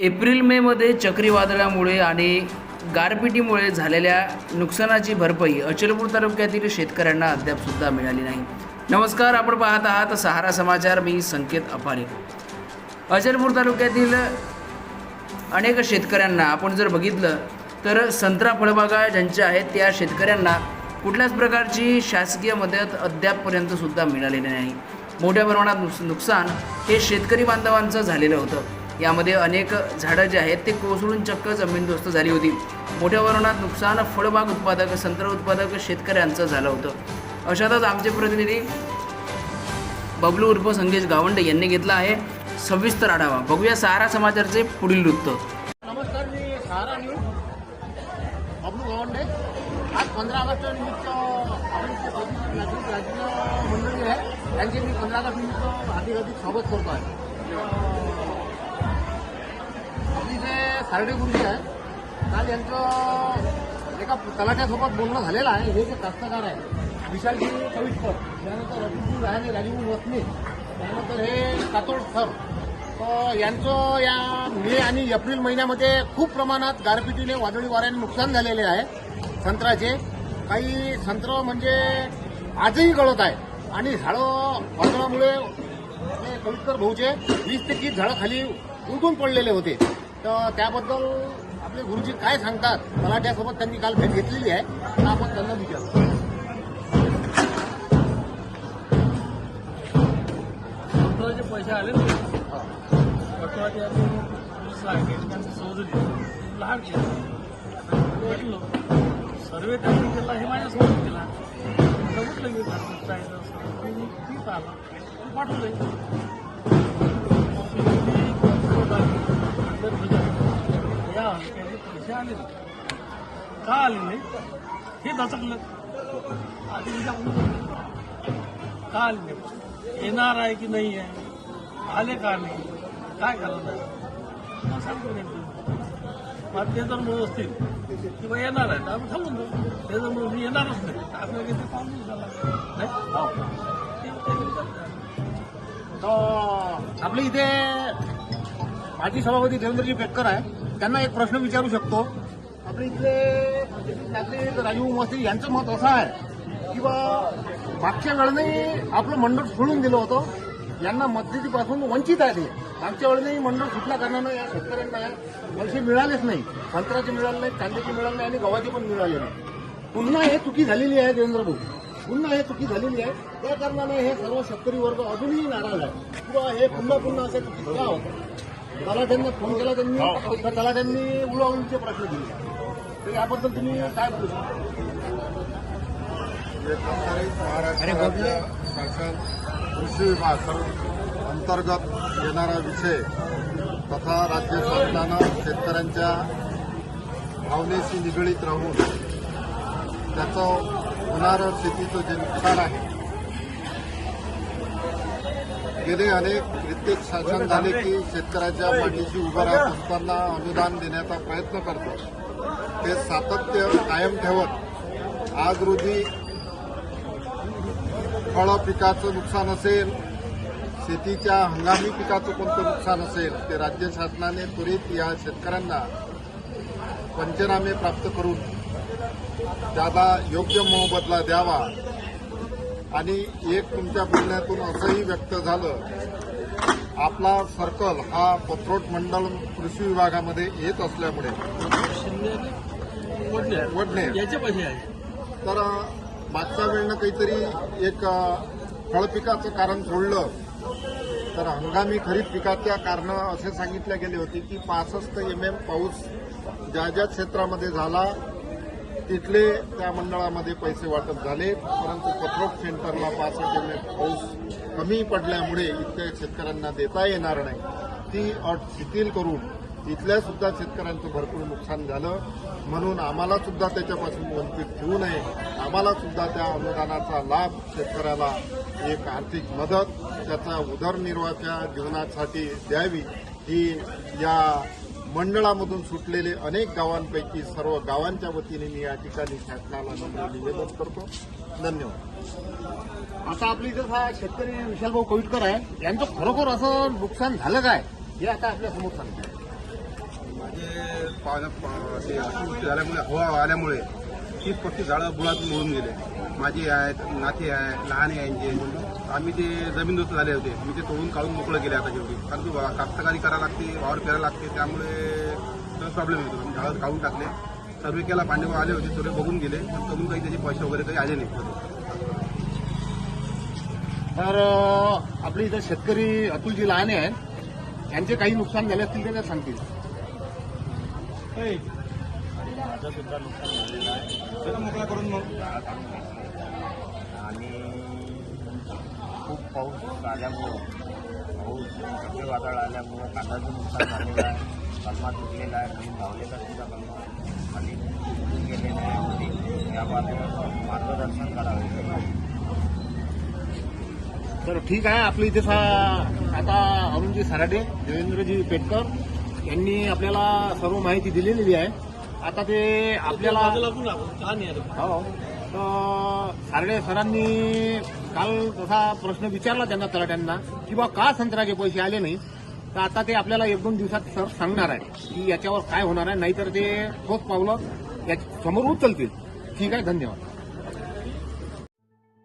April मेमध्ये चक्रीवादळामुळे आणि गारपिटीमुळे झालेल्या नुकसानाची भरपाई अचलपूर तालुक्यातील शेतकऱ्यांना अद्यापसुद्धा मिळाली नाही. नमस्कार आपण पाहत आहात सहारा समाचार. मी संकेत अपारे. अचलपूर तालुक्यातील अनेक शेतकऱ्यांना आपण जर बघितलं तर संत्रा फळबागा ज्यांच्या आहेत त्या शेतकऱ्यांना कुठल्याच प्रकारची शासकीय मदत अद्यापपर्यंत सुद्धा मिळालेली नाही. मोठ्या प्रमाणात नुकसान हे शेतकरी बांधवांचं झालेलं होतं. यामध्ये अनेक झाडं जे आहेत ते कोसळून चक्क जमीनदोस्त झाली होती. मोठ्या प्रमाणात नुकसान फळबाग उत्पादक संत्र उत्पादक शेतकऱ्यांचं झालं होतं. अशातच आमचे प्रतिनिधी बबलू उर्फ संदेश गावंडे यांनी घेतला आहे सविस्तर आढावा. बघूया सहारा समाचारचे पुढील वृत्त. नमस्कार मी सहारा न्यूज. बबलू गावंडे. आज पंधरा ऑगस्ट निमित्त आपण राज्य मंडळी आहे. त्यांचे मी पंधरा ऑगस्ट निमित्त अधिक अधिक स्वागत करतो आहे. सारडी गुरुजी आहे काल यांचं एका तलाट्यासोबत बोलणं झालेलं आहे. हे जे कास्तकार आहे विशालजी कविटकर त्यानंतर रघुजी राहणे राजीव वसने त्यानंतर हे कातोड सर. यांचं या मे आणि एप्रिल महिन्यामध्ये खूप प्रमाणात गारपिटीने वादळी वाऱ्याने नुकसान झालेले आहे. संत्र्याचे काही संत्र म्हणजे आजही गळत आहे. आणि झाडं वादळामुळे ते कवितकर भाऊचे वीस ते तीस झाडं खाली उलटून पडलेले होते. तर त्याबद्दल आपले गुरुजी काय सांगतात तलाट्यासोबत त्यांनी काल भेट घेतलेली आहे. तर आपण त्यांना विचारतो कंत्राचे पैसे आले त्यांचं समजली लहान केलं. भेटलो सर्वे त्यांनी केला हे माझ्यासोबत केला. म्हटलं मी चाळीस आला मी पाठवलंय पैसे आले का आले नाही हे दचकलं आधी विचारलं का आले नाही येणार आहे की नाही आहे आले का नाही काय करणार आहे सांगतो नेमकं मग ते जर म्हणत असतील की येणार आहे तर आम्ही थांबून जाऊ ते जर म्हणून मी येणारच नाही तर आपल्याला किती पाहून झाला नाही हो. ते- तर आपल्या इथे माजी सभापती देवेंद्रजी पेटकर आहे त्यांना एक प्रश्न विचारू शकतो. आपले इथले राजीव मस्ती यांचं मत असं आहे की बा मागच्या वेळेने आपलं मंडळ सोडून दिलं होतं. यांना मदतीपासून वंचित आहे ते. मागच्या वेळेने मंडळ सुटल्या कारणानं या शेतकऱ्यांना पैसे मिळालेच नाही. संत्र्याचे मिळाले नाही कांद्याचे मिळाले नाही आणि गव्हाचे पण मिळाले नाही. पुन्हा हे चुकी झालेली आहे देवेंद्र भाऊ. पुन्हा हे चुकी झालेली आहे. त्या कारणाने हे सर्व शेतकरी वर्ग अजूनही नाराज आहे. किंवा हे पुन्हा पुन्हा असे चुकी का होतं? तलाट्यांना फोन केला त्यांनी तर तलाट्यांनी उलावलीचे प्रश्न दिले. तर याबद्दल तुम्ही काय बोलू शकता? शासन कृषी विभाग अंतर्गत येणारा विषय तथा राज्य शासनानं शेतकऱ्यांच्या भावनेशी निगडीत राहून त्याचं होणारं शेतीचं जे नुकसान आहे गेले अनेक कित्येक शासन झाले की शेतकऱ्याच्या पाठीशी उभं राहत असताना अनुदान देण्याचा प्रयत्न करतो. ते सातत्य कायम ठेवत आज रोजी फळ पिकाचं नुकसान असेल शेतीच्या हंगामी पिकाचं कोणतं नुकसान असेल ते राज्य शासनाने त्वरित या शेतकऱ्यांना पंचनामे प्राप्त करून त्याला योग्य मोबदला द्यावा. आणि एक तुमच्या बोलण्यातून असंही व्यक्त झालं आपला सर्कल हा पत्रोट मंडळ कृषी विभागामध्ये येत असल्यामुळे. वडणे तर मागच्या वेळेनं काहीतरी एक फळपिकाचं कारण सोडलं तर हंगामी खरीप पिकाच्या कारण असे सांगितले गेले होते की पासष्ट एम एम पाऊस ज्या ज्या क्षेत्रामध्ये झाला तिथले त्या मंडळामध्ये पैसे वाटप झाले परंतु पत्रोट सेंटरला पासष्ट एम पाऊस कमी पडल्यामुळे इतक्या शेतकऱ्यांना देता येणार नाही. ती अट शिथिल करून इथल्या सुद्धा शेतकऱ्यांचं भरपूर नुकसान झालं. म्हणून आम्हाला सुद्धा त्याच्यापासून वंचित ठेवू नये. आम्हाला सुद्धा त्या अनुदानाचा लाभ शेतकऱ्याला एक आर्थिक मदत त्याचा उदरनिर्वाहाच्या जीवनासाठी द्यावी ही या मंडळामधून सुटलेले अनेक गावांपैकी सर्व गावांच्या वतीने मी या ठिकाणी शासनाला नम्र निवेदन करतो. धन्यवाद. आता आपली इथं हा शेतकरी विशालभाऊ कविटकर आहे. यांचं खरोखर असं नुकसान झालं काय? हे आता आपल्यासमोर सांगतात ते पाण्या पा- ते अतिवृष्टी झाल्यामुळे हवा आल्यामुळे तीस पस्तीस झाडं बुडात मोडून गेले. माझे आहेत नाते आहे लहान आहे यांचे आम्ही ते जमीनदोस्त झाले होते. मी ते तोडून काढून मोकळं केले आता शेवटी. कारण की कास्तकारी करायला लागते वावर करायला लागते त्यामुळे प्रॉब्लेम येतो. आम्ही झाडं काढून टाकले. सर्वे केला पांडेवा आले होते सर्वे बघून गेले. पण करून काही त्याचे पैसे वगैरे काही आले नाही. तर आपले इथं शेतकरी अतुलजी लहाने आहेत. यांचे काही नुकसान झाले असतील ते सांगतील. माझं सुद्धा नुकसान झालेलं आहे. मोकळा करून मग. खूप पाऊस आल्यामुळं पाऊस चक्रीवादळ आल्यामुळं कांद्याचं नुकसान झालेलं आहे. कलमा तुटलेला आहे नवीन धावलेला सुद्धा कलमा आणि तुटून गेलेले आहे. याबाबत मार्गदर्शन करावे. तर ठीक आहे आपल्या इथे सा- आता अरुणजी सराडे देवेंद्रजी पेटकर यांनी आपल्याला सर्व माहिती दिलेली आहे. आता ते आपल्याला बाजूला हो. सारडे सरांनी काल तसा प्रश्न विचारला त्यांना तलाट्यांना की बा का संत्र्याचे पैसे आले नाही? तर आता ते आपल्याला एक दोन दिवसात सर सांगणार आहे की याच्यावर काय होणार आहे नाहीतर ते ठोस पावलं या समोर उचलतील. ठीक आहे धन्यवाद.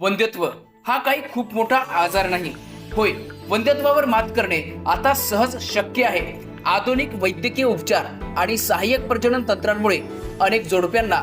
वंध्यत्व हा काही खूप मोठा आजार नाही. होय वंध्यत्वावर मात करणे आता सहज शक्य आहे. आधुनिक वैद्यकीय उपचार आणि सहाय्यक प्रजनन तंत्रांमुळे अनेक जोडप्यांना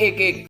एक एक